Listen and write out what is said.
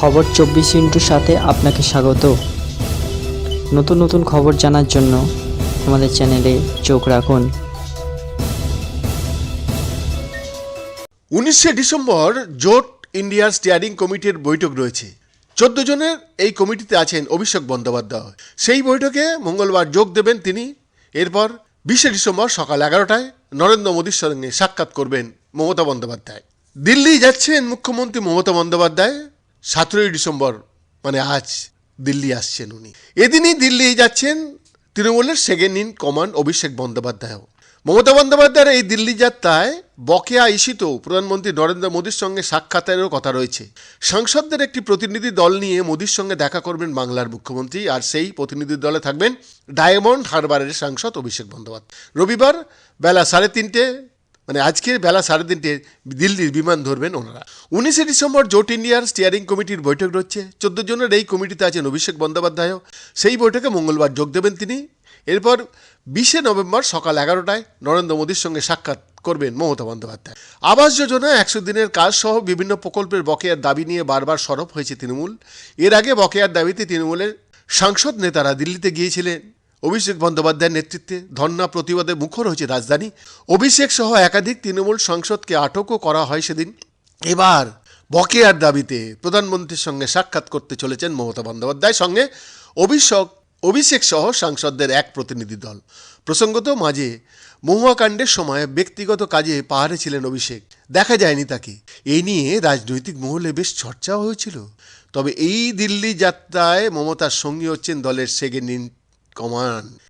খবর চব্বিশ ইন্টুর সাথে আপনাকে স্বাগত। নতুন নতুন খবর জানার জন্য আমাদের চ্যানেলে চোখ রাখুন। উনিশে ডিসেম্বর জোট ইন্ডিয়ার স্টিয়ারিং কমিটির বৈঠক রয়েছে। চোদ্দ জনের এই কমিটিতে আছেন অভিষেক বন্দ্যোপাধ্যায়। সেই বৈঠকে মঙ্গলবার যোগ দেবেন তিনি। এরপর বিশে ডিসেম্বর সকাল এগারোটায় নরেন্দ্র মোদীর সঙ্গে সাক্ষাৎ করবেন মমতা বন্দ্যোপাধ্যায়। দিল্লি যাচ্ছেন মুখ্যমন্ত্রী মমতা বন্দ্যোপাধ্যায়। সতেরোই ডিসেম্বর মানে আজ দিল্লি আসছেন উনি। এদিনই দিল্লি যাচ্ছেন তৃণমূলের সেকেন্ড ইন কমান্ড অভিষেক বন্দ্যোপাধ্যায়ও। মমতা বন্দ্যোপাধ্যায়ের এই দিল্লি যাত্রায় বকেয়া ইস্যুত প্রধানমন্ত্রী নরেন্দ্র মোদীর সঙ্গে সাক্ষাতেরও কথা রয়েছে। সাংসদদের একটি প্রতিনিধি দল নিয়ে মোদীর সঙ্গে দেখা করবেন বাংলার মুখ্যমন্ত্রী, আর সেই প্রতিনিধি দলে থাকবেন ডায়মন্ড হারবারের সাংসদ অভিষেক বন্দ্যোপাধ্যায়। রবিবার বেলা সাড়ে তিনটে মানে আজকের বেলা সাড়ে তিনটে দিল্লির বিমান ধরবেন ওনারা। উনিশে ডিসেম্বর জোট ইন্ডিয়ার স্টিয়ারিং কমিটির বৈঠক রয়েছে। চোদ্দ জনের এই কমিটিতে আছেন অভিষেক বন্দ্যোপাধ্যায়ও। সেই বৈঠকে মঙ্গলবার যোগ দেবেন তিনি। এরপর বিশে নভেম্বর সকাল এগারোটায় নরেন্দ্র মোদীর সঙ্গে সাক্ষাৎ করবেন মমতা বন্দ্যোপাধ্যায়। আবাস যোজনা একশো দিনের কাজ সহ বিভিন্ন প্রকল্পের বকেয়ার দাবি নিয়ে বারবার সরব হয়েছে তৃণমূল। এর আগে বকেয়ার দাবিতে তৃণমূলের সাংসদ নেতারা দিল্লিতে গিয়েছিলেন। অভিষেক বন্দ্যোপাধ্যায়ের নেতৃত্বে ধর্ণা প্রতিবাদে মুখর হয়েছে রাজধানী। অভিষেক সহ একাধিক তৃণমূল সাংসদকে আটকও করা হয় সেদিন। এবার বকেয়ার দাবিতে প্রধানমন্ত্রীর সঙ্গে সাক্ষাৎ করতে চলেছেন মমতা বন্দ্যোপাধ্যায়। সঙ্গে অভিষেক অভিষেক সহ সাংসদদের এক প্রতিনিধি দল। প্রসঙ্গত মাঝে মহুয়াকাণ্ডের সময় ব্যক্তিগত কাজে পাহাড়ে ছিলেন অভিষেক। দেখা যায়নি তাকে। এই নিয়ে রাজনৈতিক মহলে বেশ চর্চাও হয়েছিল। তবে এই দিল্লি যাত্রায় মমতার সঙ্গী হচ্ছেন দলের সেকেন্ড ইন কমান্ড।